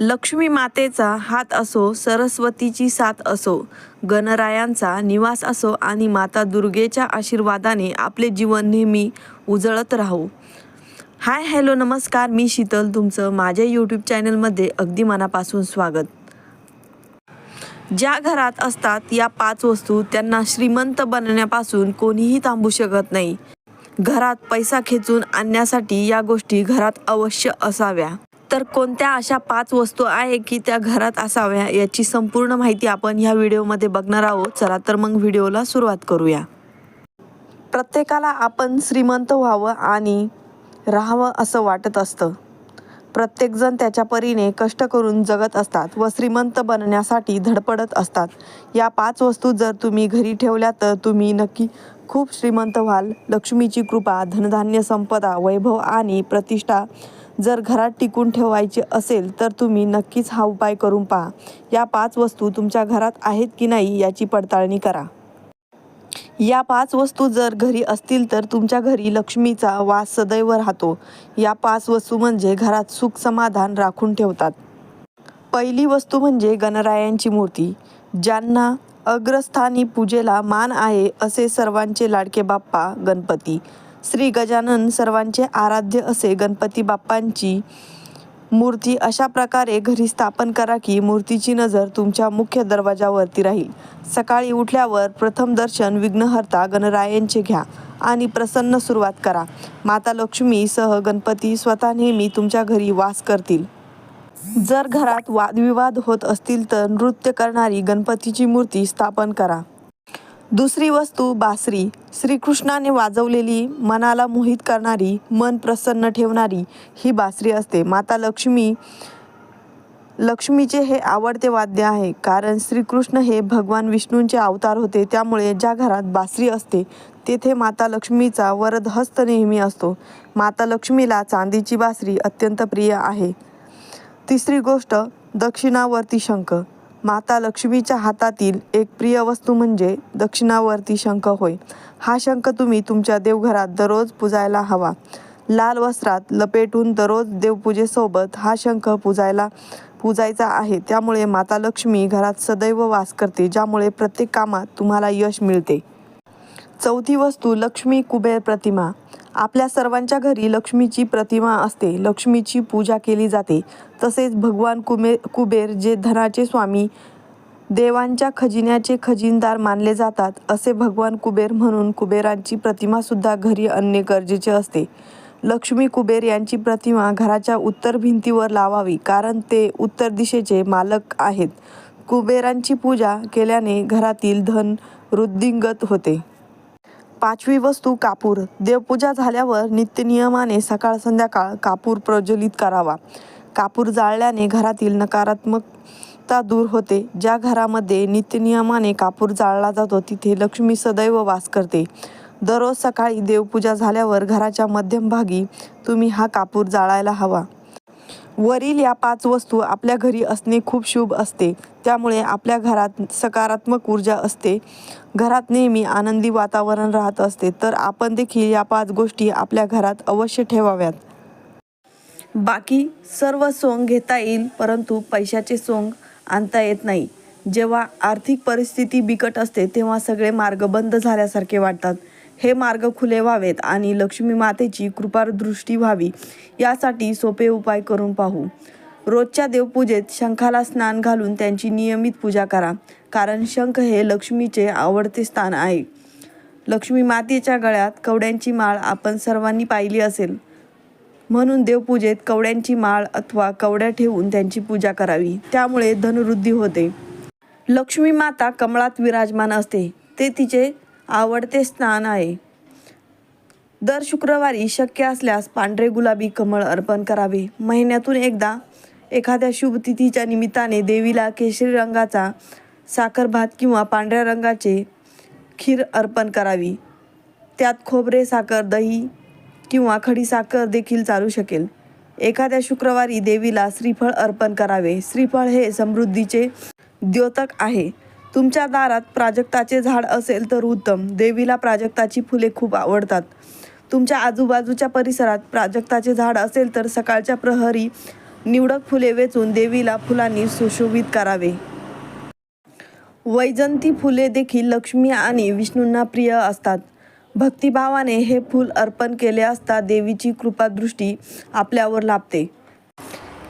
लक्ष्मी मातेचा हात असो सरस्वतीची साथ असो गणरायांचा निवास असो आणि माता दुर्गेच्या आशीर्वादाने आपले जीवन नेहमी उजळत राहू. हाय हॅलो नमस्कार. मी शीतल. तुमचं माझ्या यूट्यूब चॅनलमध्ये अगदी मनापासून स्वागत. ज्या घरात असतात या पाच वस्तू त्यांना श्रीमंत बनण्यापासून कोणीही थांबू शकत नाही. घरात पैसा खेचून आणण्यासाठी या गोष्टी घरात अवश्य असाव्या. तर कोणत्या अशा पाच वस्तू आहे की त्या घरात असाव्या याची संपूर्ण माहिती आपण ह्या व्हिडिओमध्ये बघणार आहोत. चला तर मग व्हिडिओला सुरुवात करूया. प्रत्येकाला आपण श्रीमंत व्हावं आणि राहावं असं वाटत असतं. प्रत्येकजण त्याच्या परीने कष्ट करून जगत असतात व श्रीमंत बनण्यासाठी धडपडत असतात. या पाच वस्तू जर तुम्ही घरी ठेवल्या तर तुम्ही नक्की खूप श्रीमंत व्हाल. लक्ष्मीची कृपा धनधान्य संपदा वैभव आणि प्रतिष्ठा जर घरात टिकून ठेवायची असेल तर तुम्ही नक्कीच हा उपाय करून पहा. या पाच वस्तू तुमच्या घरात आहेत की नाही याची पडताळणी करा. या पाच वस्तू जर घरी असतील तर तुमच्या घरी लक्ष्मीचा वास सदैव राहतो. या पाच वस्तू म्हणजे घरात सुख समाधान राखून ठेवतात. पहिली वस्तू म्हणजे गणरायांची मूर्ती. ज्यांना अग्रस्थानी पूजेला मान आहे असे सर्वांचे लाडके बाप्पा गणपती. श्री गजानन सर्वांचे आराध्य असे गणपती बाप्पांची मूर्ती अशा प्रकारे घरी स्थापन करा की मूर्तीची नजर तुमच्या मुख्य दरवाजावरती राहील. सकाळी उठल्यावर प्रथम दर्शन विघ्नहर्ता गणरायांचे घ्या आणि प्रसन्न सुरुवात करा. माता लक्ष्मी सह गणपती स्वतः नेहमी तुमच्या घरी वास करतील. जर घरात वादविवाद होत असतील तर नृत्य करणारी गणपतीची मूर्ती स्थापन करा. दुसरी वस्तू बासरी. श्रीकृष्णाने वाजवलेली मनाला मोहित करणारी मन प्रसन्न ठेवणारी ही बासरी असते. माता लक्ष्मी लक्ष्मीचे हे आवडते वाद्य आहे. कारण श्रीकृष्ण हे भगवान विष्णूंचे अवतार होते. त्यामुळे ज्या घरात बासरी असते तेथे माता लक्ष्मीचा वरद हस्त नेहमी असतो. माता लक्ष्मीला चांदीची बासरी अत्यंत प्रिय आहे. तिसरी गोष्ट दक्षिणावर्ती शंख. माता लक्ष्मीच्या हातातील एक प्रिय वस्तू म्हणजे दक्षिणावर्ती शंख होय. हा शंख तुम्ही तुमच्या देवघरात दररोज पुजायला हवा. लाल वस्त्रात लपेटून दररोज देवपूजेसोबत हा शंख पुजायला पूजायचा आहे. त्यामुळे माता लक्ष्मी घरात सदैव वास करते ज्यामुळे प्रत्येक कामात तुम्हाला यश मिळते. चौथी वस्तू लक्ष्मी कुबेर प्रतिमा. आपल्या सर्वांच्या घरी लक्ष्मीची प्रतिमा असते. लक्ष्मीची पूजा केली जाते. तसेच भगवान कुमे कुबेर जे धनाचे स्वामी देवांच्या खजिन्याचे खजिनदार मानले जातात असे भगवान कुबेर म्हणून कुबेरांची प्रतिमासुद्धा घरी आणणे गरजेचे असते. लक्ष्मी कुबेर यांची प्रतिमा घराच्या उत्तर भिंतीवर लावावी कारण ते उत्तर दिशेचे मालक आहेत. कुबेरांची पूजा केल्याने घरातील धन वृद्धिंगत होते. पाचवी वस्तू कापूर. देवपूजा झाल्यावर नित्यनियमाने सकाळ संध्याकाळ कापूर प्रज्वलित करावा. कापूर जाळल्याने घरातील नकारात्मकता दूर होते. ज्या घरामध्ये नित्यनियमाने कापूर जाळला जातो तिथे लक्ष्मी सदैव वास करते. दररोज सकाळी देवपूजा झाल्यावर घराच्या मध्यमभागी तुम्ही हा कापूर जाळायला हवा. वरील या पाच वस्तू आपल्या घरी असणे खूप शुभ असते. त्यामुळे आपल्या घरात सकारात्मक ऊर्जा असते. घरात नेहमी आनंदी वातावरण राहत असते तर आपण देखील या पाच गोष्टी आपल्या घरात अवश्य ठेवाव्यात. बाकी सर्व सोंग घेता येईल परंतु पैशाचे सोंग आणता येत नाही. जेव्हा आर्थिक परिस्थिती बिकट असते तेव्हा सगळे मार्ग बंद झाल्यासारखे वाटतात. हे मार्ग खुले व्हावेत आणि लक्ष्मी मातेची कृपादृष्टी व्हावी. यासाठी सोपे उपाय करून पाहू. रोजच्या देवपूजेत शंखाला स्नान घालून त्यांची नियमित पूजा करा कारण शंख हे लक्ष्मीचे आवडते स्थान आहे. लक्ष्मी मातेच्या गळ्यात कवड्यांची माळ आपण सर्वांनी पाहिली असेल. म्हणून देवपूजेत कवड्यांची माळ अथवा कवड्या ठेवून त्यांची पूजा करावी. त्यामुळे धनवृद्धी होते. लक्ष्मी माता कमळात विराजमान असते. ते तिचे आवडते स्थान आहे. दर शुक्रवारी शक्य असल्यास पांढरे गुलाबी कमळ अर्पण करावे. महिन्यातून एकदा एखाद्या शुभतिथीच्या निमित्ताने देवीला केशरी रंगाचा साखरभात किंवा पांढऱ्या रंगाचे खीर अर्पण करावी. त्यात खोबरे साखर दही किंवा खडी साखर देखील चालू शकेल. एखाद्या शुक्रवारी देवीला श्रीफळ अर्पण करावे. श्रीफळ हे समृद्धीचे द्योतक आहे. तुमच्या दारात प्राजक्ताचे झाड असेल तर उत्तम. देवीला प्राजक्ताची फुले खूप आवडतात. तुमच्या आजूबाजूच्या परिसरात प्राजक्ताचे झाड असेल तर सकाळच्या प्रहरी निवडक फुले वेचून देवीला फुलांनी सुशोभित करावे. वैजंती फुले देखील लक्ष्मी आणि विष्णूंना प्रिय असतात. भक्तिभावाने हे फूल अर्पण केले असता देवीची कृपादृष्टी आपल्यावर लाभते.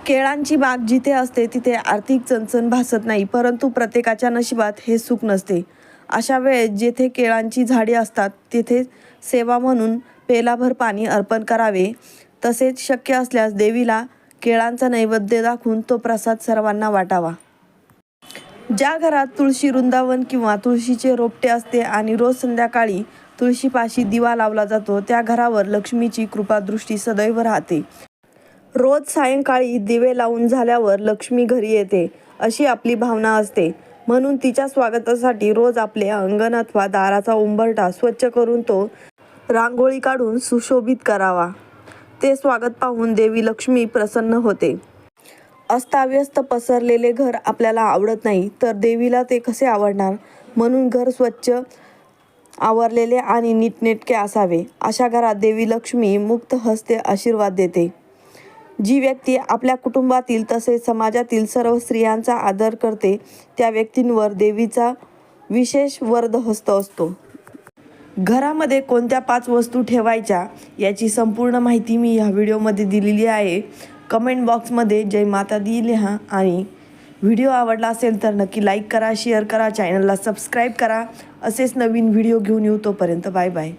केळांची बाग जिथे असते तिथे आर्थिक चणचण भासत नाही परंतु प्रत्येकाच्या नशिबात हे सुख नसते. अशा वेळेस जेथे केळांची झाडे असतात तेथे सेवा म्हणून पेलाभर पाणी अर्पण करावे. तसेच शक्य असल्यास देवीला केळांचा नैवेद्य दाखवून तो प्रसाद सर्वांना वाटावा. ज्या घरात तुळशी वृंदावन किंवा तुळशीचे रोपटे असते आणि रोज संध्याकाळी तुळशीपाशी दिवा लावला जातो त्या घरावर लक्ष्मीची कृपादृष्टी सदैव राहते. रोज सायंकाळी दिवे लावून झाल्यावर लक्ष्मी घरी येते अशी आपली भावना असते. म्हणून तिच्या स्वागतासाठी रोज आपले अंगण अथवा दाराचा उंबरठा स्वच्छ करून तो रांगोळी काढून सुशोभित करावा. ते स्वागत पाहून देवी लक्ष्मी प्रसन्न होते. अस्ताव्यस्त पसरलेले घर आपल्याला आवडत नाही तर देवीला ते कसे आवडणार? म्हणून घर स्वच्छ आवरलेले आणि नीटनेटके असावे. अशा घरात देवी लक्ष्मी मुक्त हस्ते आशीर्वाद देते. जी व्यक्ती आपल्या कुटुंबातील तसेच समाजातील सर्व स्त्रियांचा आदर करते त्या व्यक्तींवर देवीचा विशेष वरदहस्त असतो. घरामध्ये कोणत्या पाच वस्तू ठेवायच्या याची संपूर्ण माहिती मी ह्या व्हिडिओमध्ये दिलेली आहे. कमेंट बॉक्समध्ये जय माता दी लिहा आणि व्हिडिओ आवडला असेल तर नक्की लाईक करा शेअर करा चॅनलला सबस्क्राईब करा. असेच नवीन व्हिडिओ घेऊन येऊ तोपर्यंत बाय बाय.